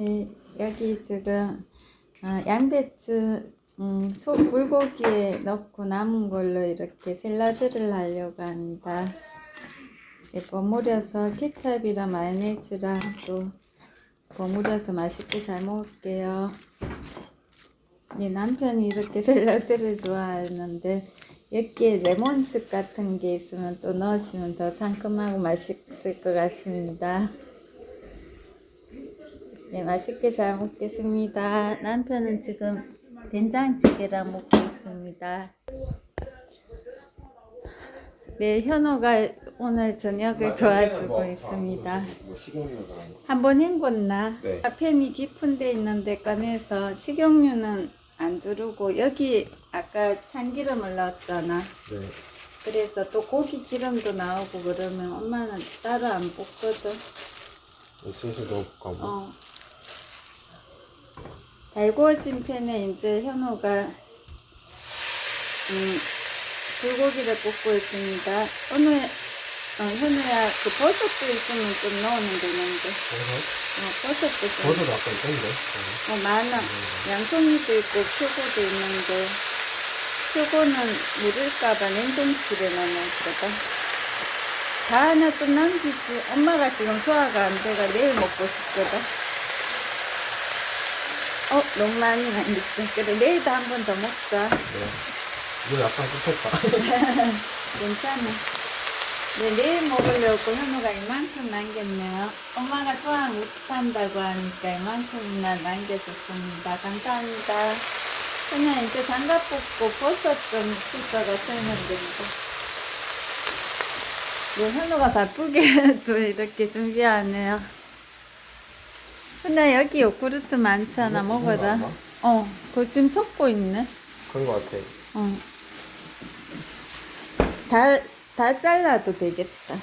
네, 여기 지금 어, 양배추 음, 소 불고기에 넣고 남은 걸로 이렇게 샐러드를 하려고 합니다. 네, 버무려서 케찹이랑 마요네즈랑 또 버무려서 맛있게 잘 먹을게요. 네, 남편이 이렇게 샐러드를 좋아하는데 여기에 레몬즙 같은 게 있으면 또 넣으시면 더 상큼하고 맛있을 것 같습니다. 네, 맛있게 잘 먹겠습니다. 남편은 지금 된장찌개랑 먹고 있습니다. 네, 현호가 오늘 저녁을 도와주고 있습니다. 뭐 식용유가 한번 헹궜나? 네. 아, 팬이 깊은 데 있는데 꺼내서 식용유는 안 두르고 여기 아까 참기름을 넣었잖아. 네. 그래서 또 고기 기름도 나오고 그러면 엄마는 따로 안 볶거든. 슬슬 넣어볼까 뭐. 어. 잘 구워진 팬에 이제 현호가 음, 불고기를 볶고 있습니다. 오늘 어, 현우야 그 버섯도 있으면 좀 넣으면 되는데 버섯? 어, 버섯도 좀 버섯 아까 있던데. 네. 어, 많아. 양송이도 있고 표고도 있는데 표고는 묻을까봐 냉동실에 넣어놨거든. 다 하나 좀 남기지. 엄마가 지금 소화가 안 돼가 내일 먹고 싶거든. 어, 너무 많이 남겼어. 그래, 내일도 한 번 더 먹자. 네. 이거 약간 씹혔다. 괜찮아. 네, 내일 먹으려고 현우가 이만큼 남겼네요. 엄마가 소화 못한다고 하니까 이만큼이나 남겨줬습니다. 감사합니다. 그냥 이제 장갑 뽑고 버섯 좀 씻어가 됩니다. 네, 현우가 바쁘게 또 이렇게 준비하네요. 근데 여기 요구르트 많잖아, 이거 먹어라. 이거 어, 그거 지금 섞고 있네. 그런 거 같아. 어. 다, 다 잘라도 되겠다.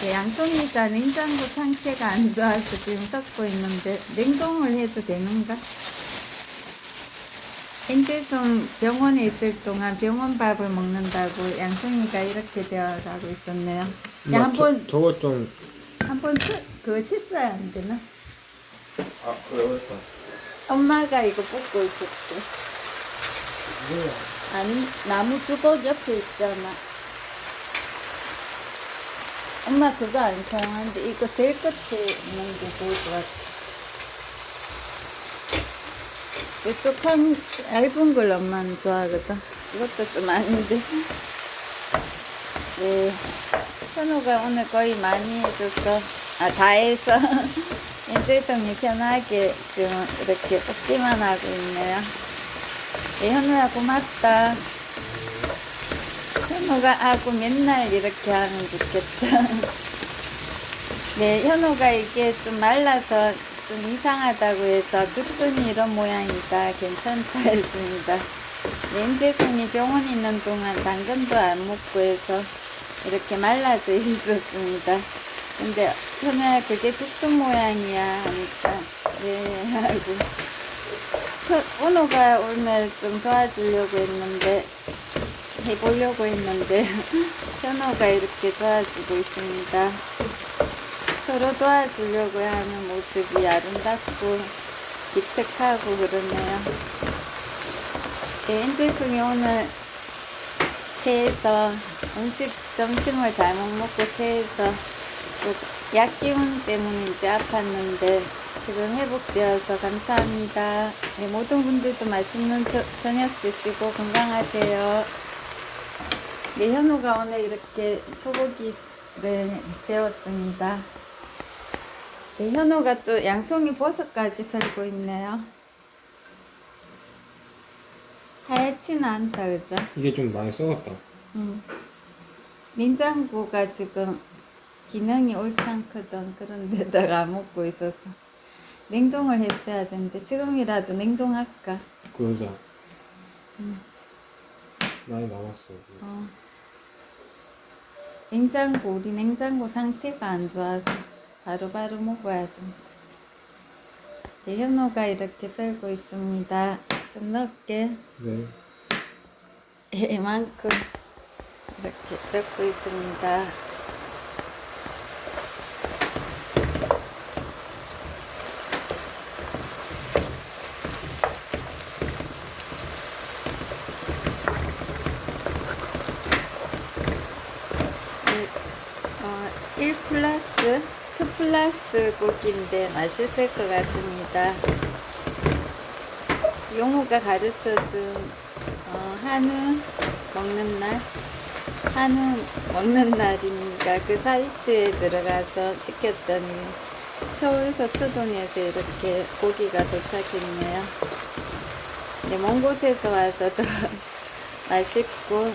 네, 양송이가 냉장고 상태가 안 좋아서 지금 섞고 있는데, 냉동을 해도 되는가? 엔제송 병원에 있을 동안 병원 밥을 먹는다고 양송이가 이렇게 되어가고 있었네요. 야, 한 번, 저, 저거 좀. 한 번, 씻- 그거 씻어야 안 되나? 아, 그래, 어렸다. 엄마가 이거 뽑고 있었대. 이거야. 아니, 나무 주걱 옆에 있잖아. 엄마 그거 안 사용하는데 이거 제일 끝에 있는 게 좋을 것 같아. 이쪽 한 얇은 걸 엄마는 좋아하거든. 이것도 좀 아닌데. 네. 현우가 오늘 거의 많이 해줘서, 아, 다 해서. 인재성이 편하게 지금 이렇게 뽑기만 하고 있네요. 네, 현우야 고맙다. 현우가 하고 맨날 이렇게 하면 좋겠다. 네, 현우가 이게 좀 말라서 좀 이상하다고 해서 죽순이 이런 모양이다 괜찮다 했습니다. 렌제순이 병원 있는 동안 당근도 안 먹고 해서 이렇게 말라져 있었습니다. 근데 현우야 그게 죽순 모양이야 하니까 네 하고 은호가 오늘 좀 도와주려고 했는데 해보려고 했는데 현호가 이렇게 도와주고 있습니다. 서로 도와주려고 하는 모습이 아름답고 기특하고 그러네요. 네, 엔제송이 오늘 체해서 음식 점심을 잘못 먹고 체해서 또 약 기운 때문인지 아팠는데 지금 회복되어서 감사합니다. 네, 모든 분들도 맛있는 저, 저녁 드시고 건강하세요. 네, 현우가 오늘 이렇게 소고기를 재웠습니다. 네, 현우가 또 양송이 버섯까지 썰고 있네요. 하얗지는 않다, 그죠? 이게 좀 많이 썩었다. 음. 냉장고가 지금 기능이 옳지 않거든. 그런 데다가 안 먹고 있어서. 냉동을 했어야 되는데, 지금이라도 냉동할까? 그러자. 많이 남았어. 어. 냉장고, 우리 냉장고 상태가 안 좋아서 바로바로 먹어야 돼. 네, 현호가 이렇게 썰고 있습니다. 좀 넣을게. 네. 이만큼 이렇게 넣고 있습니다. 소스 고기인데 맛있을 것 같습니다. 용우가 가르쳐준 어, 한우 먹는 날, 한우 먹는 날입니다. 그 사이트에 들어가서 시켰더니 서울 서초동에서 이렇게 고기가 도착했네요. 네, 먼 곳에서 와서 더 맛있고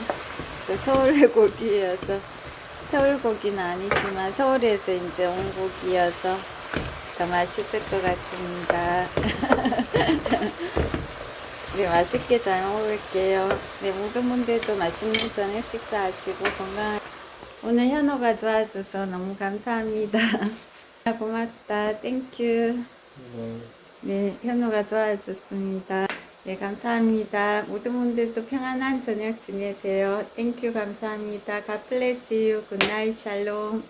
또 서울의 고기여서 서울 고기는 아니지만 서울에서 이제 온 고기여서 더 맛있을 것 같습니다. 네, 맛있게 잘 먹을게요. 네, 모든 분들도 맛있는 저녁 식사하시고 건강. 오늘 현호가 도와줘서 너무 감사합니다. 고맙다. 땡큐. 네. 네, 현우가 도와줬습니다. 네, 감사합니다. 모든 분들도 평안한 저녁 지내세요. 땡큐 감사합니다. God bless you.